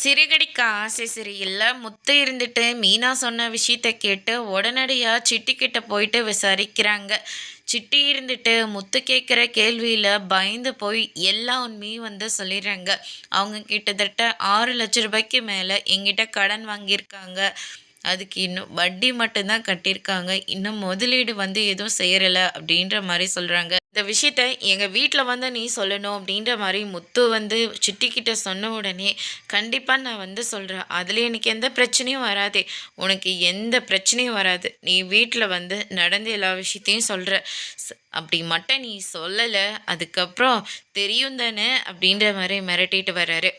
சிறுகடிக்க ஆசை சரியில்லை முத்து இருந்துட்டு மீனா சொன்ன விஷயத்த கேட்டு உடனடியாக சிட்டிக்கிட்ட போயிட்டு விசாரிக்கிறாங்க. சிட்டி இருந்துட்டு முத்து கேட்குற கேள்வியில் பயந்து போய் எல்லா உண்மையும் வந்து சொல்லிடுறாங்க. அவங்க கிட்டத்தட்ட ஆறு லட்ச ரூபாய்க்கு மேலே எங்கிட்ட கடன் வாங்கியிருக்காங்க. அதுக்கு இன்னும் வட்டி மட்டும்தான் கட்டியிருக்காங்க. இன்னும் முதலீடு வந்து எதுவும் செய்யறல அப்படின்ற மாதிரி சொல்கிறாங்க இந்த விஷயத்த எங்கள் வீட்டில் வந்து நீ சொல்லணும் அப்படின்ற மாதிரி முத்து வந்து சிட்டிக்கிட்ட சொன்ன உடனே கண்டிப்பாக நான் வந்து சொல்கிறேன் அதில் எனக்கு எந்த பிரச்சனையும் வராதே. உனக்கு எந்த பிரச்சனையும் வராது. நீ வீட்டில் வந்து நடந்த எல்லா விஷயத்தையும் சொல்கிற அப்படி மட்டும் நீ சொல்லலை அதுக்கப்புறம் தெரியும் தானே அப்படின்ற மாதிரி மிரட்டிட்டு வர்றாரு.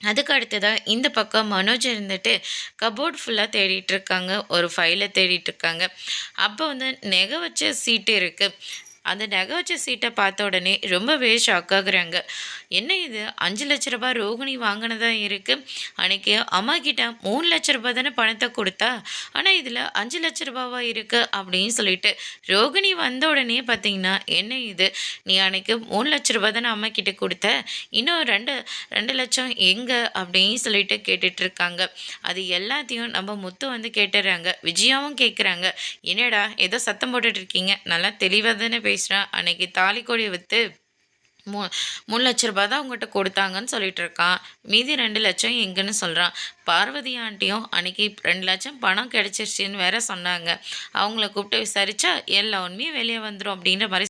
அதுக்கு அடுத்ததாக இந்த பக்கம் மனோஜ் இருந்துட்டு கபோர்ட் ஃபுல்லாக தேடிட்டு இருக்காங்க. ஒரு ஃபைலை தேடிட்டு இருக்காங்க. அப்போ வந்து நெகை வச்ச சீட்டு இருக்குது அந்த நகை வச்ச சீட்டை பார்த்த உடனே ரொம்பவே ஷாக் ஆகுறாங்க. என்ன இது? அஞ்சு லட்ச ரூபாய் ரோகிணி வாங்கினதா இருக்குது அன்னைக்கு அம்மா கிட்ட மூணு லட்ச ரூபாய் தானே பணத்தை கொடுத்தா? ஆனால் இதில் அஞ்சு லட்ச ரூபாவா இருக்குது அப்படின்னு சொல்லிட்டு ரோகிணி வந்த உடனே பார்த்தீங்கன்னா என்ன இது? நீ அன்னைக்கு மூணு லட்ச ரூபாய் தானே அம்மா கிட்ட கொடுத்த? இன்னும் ரெண்டு ரெண்டு லட்சம் எங்கே? அப்படின்னு சொல்லிட்டு கேட்டுட்ருக்காங்க அது எல்லாத்தையும் நம்ம முத்து வந்து கேட்டுடுறாங்க விஜயாவும் கேட்குறாங்க என்னடா ஏதோ சத்தம் போட்டுட்ருக்கீங்க நல்லா தெளிவாக தானே பேசுகிறேன் அன்னைக்கு தாலி கொடி விற்று மூ மூணு லட்ச ரூபாய் தான் உங்கள்கிட்ட கொடுத்தாங்கன்னு சொல்லிட்டு இருக்கான். மீதி ரெண்டு லட்சம் எங்கன்னு சொல்கிறான் பார்வதி ஆண்டியும் அன்னைக்கு ரெண்டு லட்சம் பணம் கிடச்சிருச்சின்னு வேற சொன்னாங்க. அவங்கள கூப்பிட்டு விசாரிச்சா எல்லா உண்மையும் வெளியே வந்துடும் அப்படின்ற மாதிரி